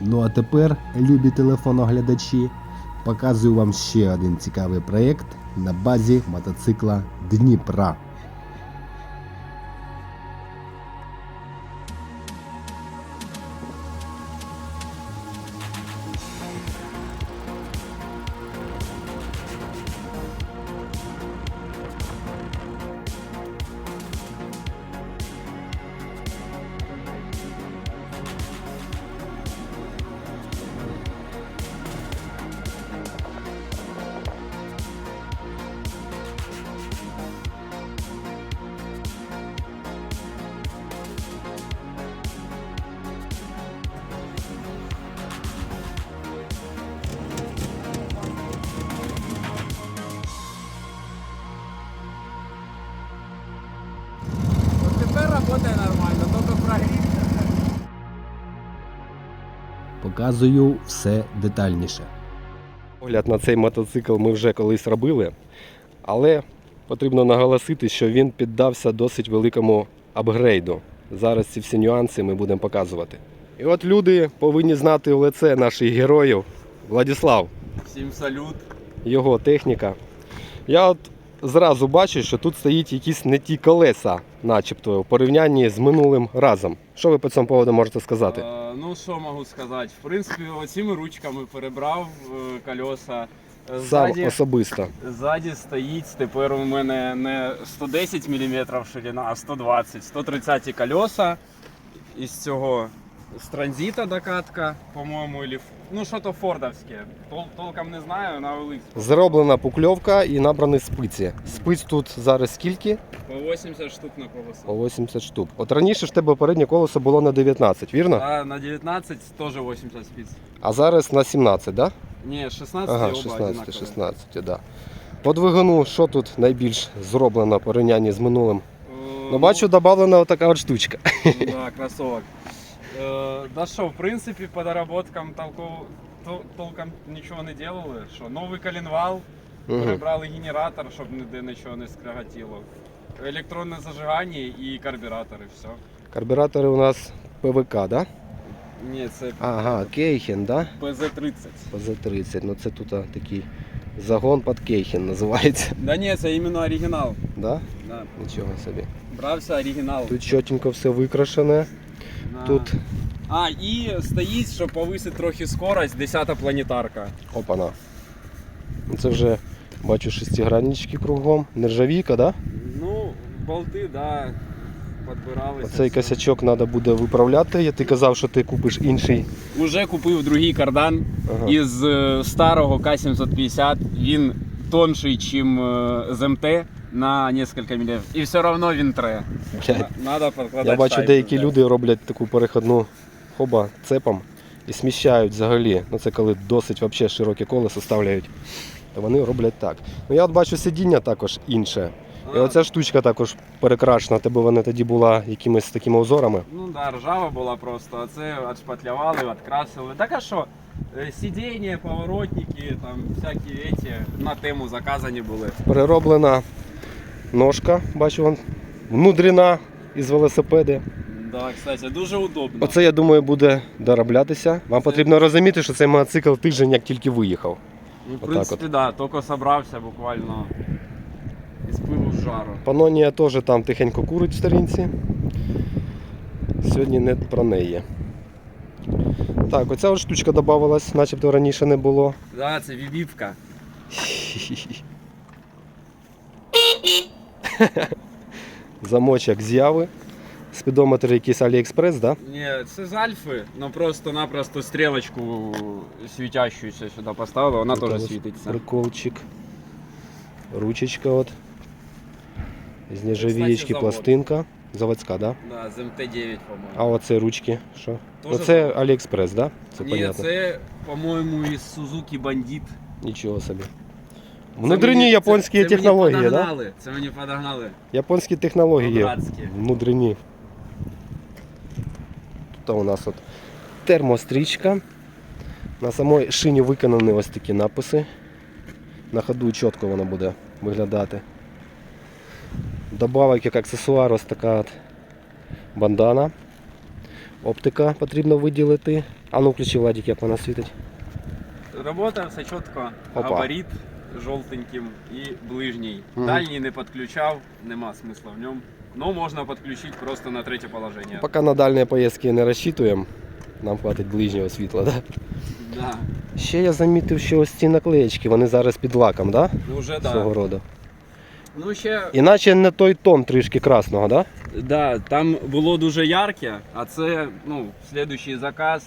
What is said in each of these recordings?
Ну а тепер, любі телефоноглядачі, показую вам ще один цікавий проєкт на базі мотоцикла Дніпра. Показую все детальніше. Огляд на цей мотоцикл ми вже колись робили, але потрібно наголосити, що він піддався досить великому апгрейду. Зараз ці всі нюанси ми будемо показувати. І от люди повинні знати в лице наших героїв. Владіслав, Всім салют. його техніка. Я от зразу бачу, що тут стоїть якісь не ті колеса, начебто, в порівнянні з минулим разом. Що ви по цьому поводу можете сказати? Е, ну що можу сказати? В принципі, оціми ручками перебрав е, кольоса. Е, Сам Ззаді, особисто. ззаді стоїть тепер у мене не 110 мм ширина, а 120, 130 кольоса. Із цього з транзита докатка, по-моєму, или, ну що то фордовське. Тол- толком не знаю, на OLX. Зроблена пукльовка і набрані спиці. Спиць тут зараз скільки? По 80 штук на колесо. По 80 штук. От раніше ж тебе переднє колесо було на 19, вірно? А на 19 теж 80 спиц. А зараз на 17, так? Да? Не, 16 Ага, оба 16, одинаковые. 16, так. Да. По двигуну, що тут найбільш зроблено в порівнянні з минулим? Е, Ну, бачу, додана така от штучка. ну, да, кроссовок. Е, да що, в принципі, по доработкам толков, тол- толком нічого не делали. Що, новий коленвал, Мгм. перебрали генератор, щоб ніде нічого не скриготіло. Електронне зажигання і карбюратори, все. Карбюратори у нас ПВК? Да? Ні, це Ага, Кейхен, да? ПЗ-30. ПЗ-30. Ну це тут а, такий загон під Кейхен називається. Да ні, це іменно оригінал. Да? Да. Нічого собі. Брався оригінал. Тут чотенько все викрашене. Да. Тут А, і стоїть, щоб повисити трохи скорость, 10 планетарка. опана. Це вже бачу шестиграннички кругом. Нержавійка, да? Ну, болти, да, підбиралися. Оцей все. косячок треба буде виправляти. Я ти казав, що ти купиш інший. Уже купив другий кардан Ага. із е, старого К750. Він тонший, ніж з МТ на кілька мм. І все одно він тре. Блядь. Надо Я бачу, деякі люди роблять таку переходну хоба цепом і сміщають взагалі. Ну це коли досить вообще широке колесо ставляють. То вони роблять так. Ну я от бачу сидіння також інше. І оця штучка також перекрашена, тебе вона тоді була якимись такими узорами. Ну да, ржава була просто, а це відшпатлювали, відкрасили. Так а що? е, Сидіння, поворотники, там всякі эти на тему заказані були. Перероблена ножка, бачу вон, внутріна із велосипеди. Да, кстати, дуже удобно. Оце, я думаю, буде дороблятися. Вам Це- потрібно розуміти, що цей мотоцикл тиждень як тільки виїхав. Ну, в Отак принципі, да, тільки собрався буквально із пилу з жару. Панонія теж там тихенько курить в сторінці. Сьогодні не про неї. Так, оця от штучка додавалась, начебто раніше не було. Да, це вібівка. Замочок з'яви. Спідометр якийсь Aliexpress, да? Ні, це з альфи, але просто-напросто стрілочку світящуюся сюди поставили, вона Тут теж ось світиться. Приколчик. Ручечка от. З нержавієчки завод. пластинка. Заводська, да? Да, з МТ-9, по-моєму. А оце ручки. Що? Тоже Оце AliExpress, да? Це Ні, понятно. це, по-моєму, із Suzuki Bandit. Нічого собі. Внутрішні японські це, це технології, мені да? Це мені подогнали. Японські технології. По-братськи. Внутрішні. Тут у нас от термострічка. На самій шині виконані ось такі написи. На ходу чітко воно буде виглядати. Добавок як аксесуар ось така от бандана. Оптика потрібно виділити. А ну включи Владик, як вона світить. Работає все чітко. Опа. Габарит жовтеньким і ближній. Мгм. Дальній не підключав, нема смисла в ньому. Ну, можна підключити просто на третє положення. Поки на дальні поїздки не розчитуємо, нам хватить ближнього світла. Да? Да. Ще я замітив, що ось ці наклеєчки, вони зараз під лаком, да? Ну, вже Свого да. роду. Ну, ще Іначе не той тон трішки красного, да? Да, там було дуже ярке, а це, ну, слідуючий заказ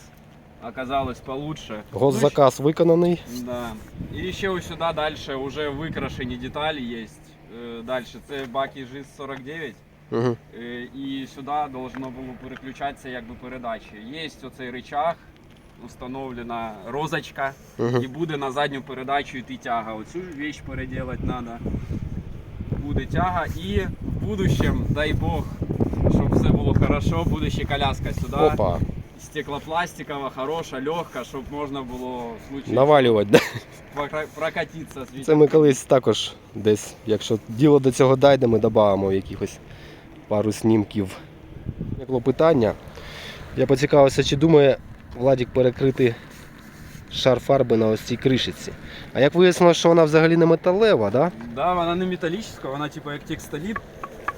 оказалось получше. Госзаказ виконаний. Ну, да. І ще ось сюди далі вже викрашені деталі є. Далі це баки ЖИС 49. Угу. І сюди должно було переключатися якби передачі. Є оцей рычаг, установлена розочка, Угу. і буде на задню передачу йти тяга. Оцю вещь переделать треба. Буде тяга і в будущем, дай Бог, щоб все було хорошо, буде ще коляска сюди. Опа, Стеклопластикова, хороша, легка, щоб можна було в навалювати. Да? прокра- прокатитися з Це ми колись також десь, якщо діло до цього дійде, ми додамо якихось пару снімків. Було питання. Я поцікавився, чи думає Владик перекрити шар фарби на ось цій кришиці. А як вияснилося, що вона взагалі не металева, да? Да, вона не металічна, вона типу як текстоліт.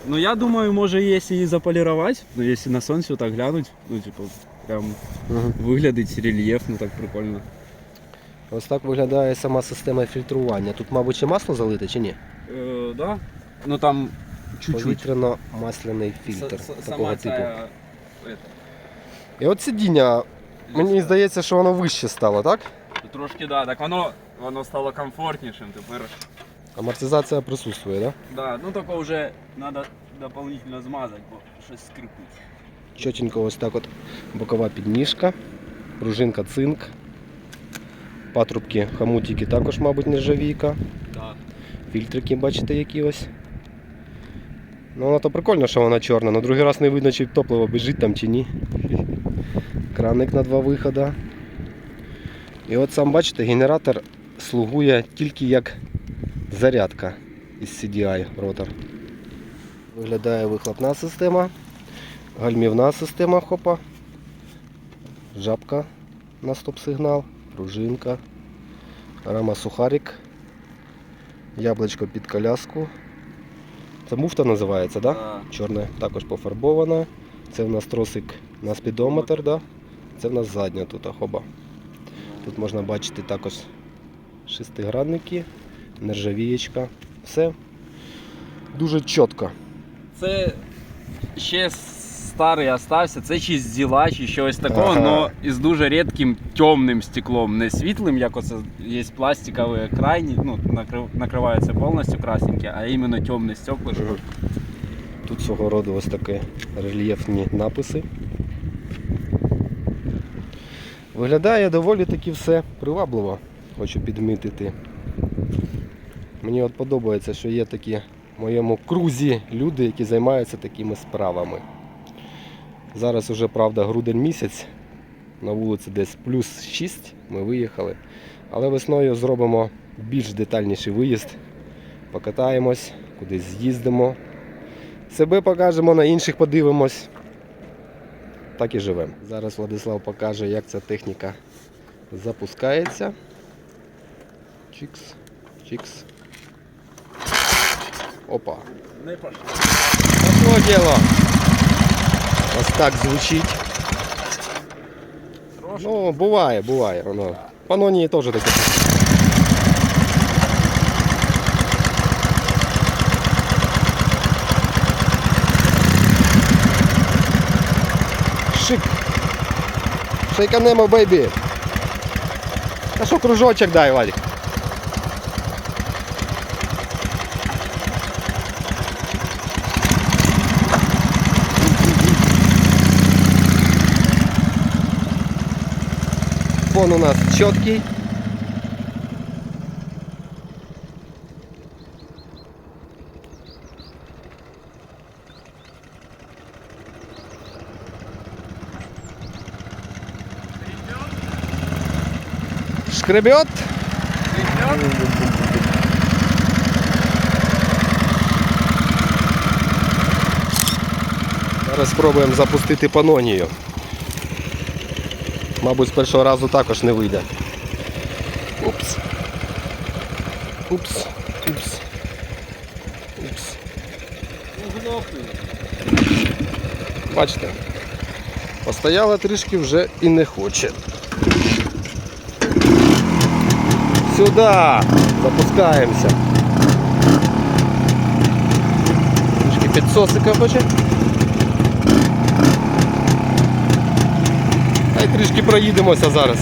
Ну я думаю, може, якщо її заполірувати, ну якщо на сонці так глянуть, ну типу, прям Угу. виглядить рельєфно, так прикольно. Ось так виглядає сама система фільтрування. Тут, мабуть, ще масло залите чи ні? Е, да. Ну там чуть-чуть. Повітряно-масляний С- фільтр с- такого Сама типу. ця... е, І от сидіння, мені здається, що воно вище стало, так? Трошки, да, так воно, воно стало комфортнішим тепер. Амортизація присутствує, так? Да, ну тільки вже треба дополнительно змазати, бо щось скрипить. Чотенько ось так от бокова підніжка, пружинка цинк, патрубки, хамутики також, мабуть, нержавійка, Да. фільтрики, бачите, які ось. Ну, воно то прикольно, що вона чорна, але другий раз не видно, чи топливо біжить там чи ні. Краник на два виходи. І от сам бачите, генератор слугує тільки як зарядка із CDI ротор. Виглядає вихлопна система, гальмівна система хопа, жабка на стоп-сигнал, пружинка, рама сухарик, яблучко під коляску. Це муфта називається. Да? Да. Чорне також пофарбована. Це в нас тросик на спідометр, да? це в нас задня тут хоба. Тут можна бачити також шестигранники, нержавієчка. Все дуже чітко. Це ще старий остався, це чи з діла, чи щось такого, Ага. але із дуже рідким темним стеклом, не світлим, як оце є пластикові крайні, ну, накрив, накриваються повністю красненькі, а іменно темне стеклишко. Мгм. Тут свого роду ось такі рельєфні написи. Виглядає доволі таки все привабливо, хочу підмітити. Мені от подобається, що є такі в моєму крузі люди, які займаються такими справами. Зараз уже, правда, грудень місяць, на вулиці десь плюс 6 ми виїхали. Але весною зробимо більш детальніший виїзд, покатаємось, кудись з'їздимо. Себе покажемо, на інших подивимось. Так і живемо. Зараз Владислав покаже, як ця техніка запускається. Чікс, чікс. Опа. Не пошло. Пошло діло. Ось так звучить. Трошки. Ну, буває, буває. Воно. Панонії теж таке. Шик. Шейканемо, бейбі. Та що кружочок дай, Вадик. Фон у нас чіткий. Шкребет. Зараз спробуємо запустити панонію. Мабуть, з першого разу також не вийде. Упс. Упс. Упс. Упс. Бачите, постояла трішки вже і не хоче. Сюди! Запускаємося. Трішки підсосика хоче. Та й трішки проїдемося зараз.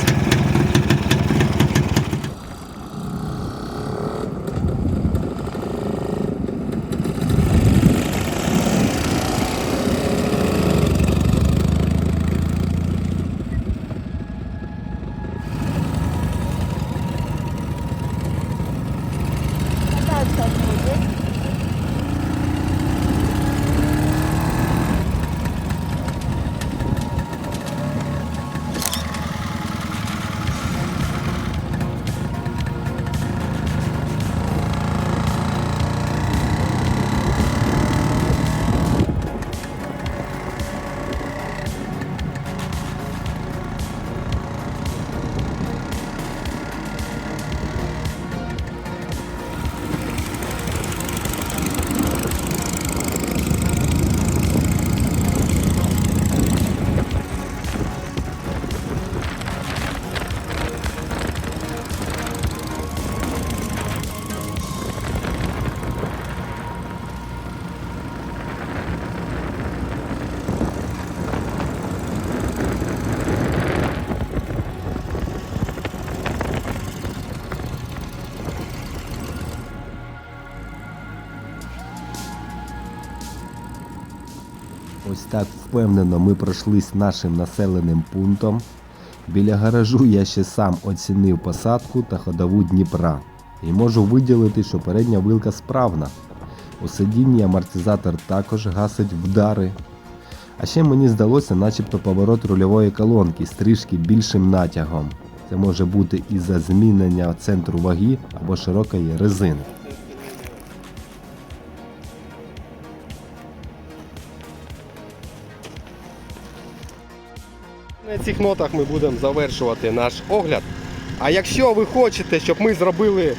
Ось так впевнено ми пройшлись нашим населеним пунктом. Біля гаражу я ще сам оцінив посадку та ходову Дніпра. І можу виділити, що передня вилка справна. У сидінні амортизатор також гасить вдари. А ще мені здалося, начебто поворот рульової колонки з трішки більшим натягом. Це може бути із-за змінення центру ваги або широкої резини. Цих нотах ми будемо завершувати наш огляд. А якщо ви хочете, щоб ми зробили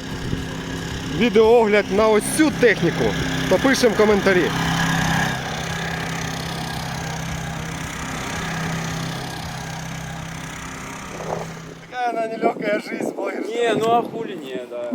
відеоогляд на ось цю техніку, то пишемо коментарі. Така вона нелегкая жизнь, блогер. Не, ну а хули не, да.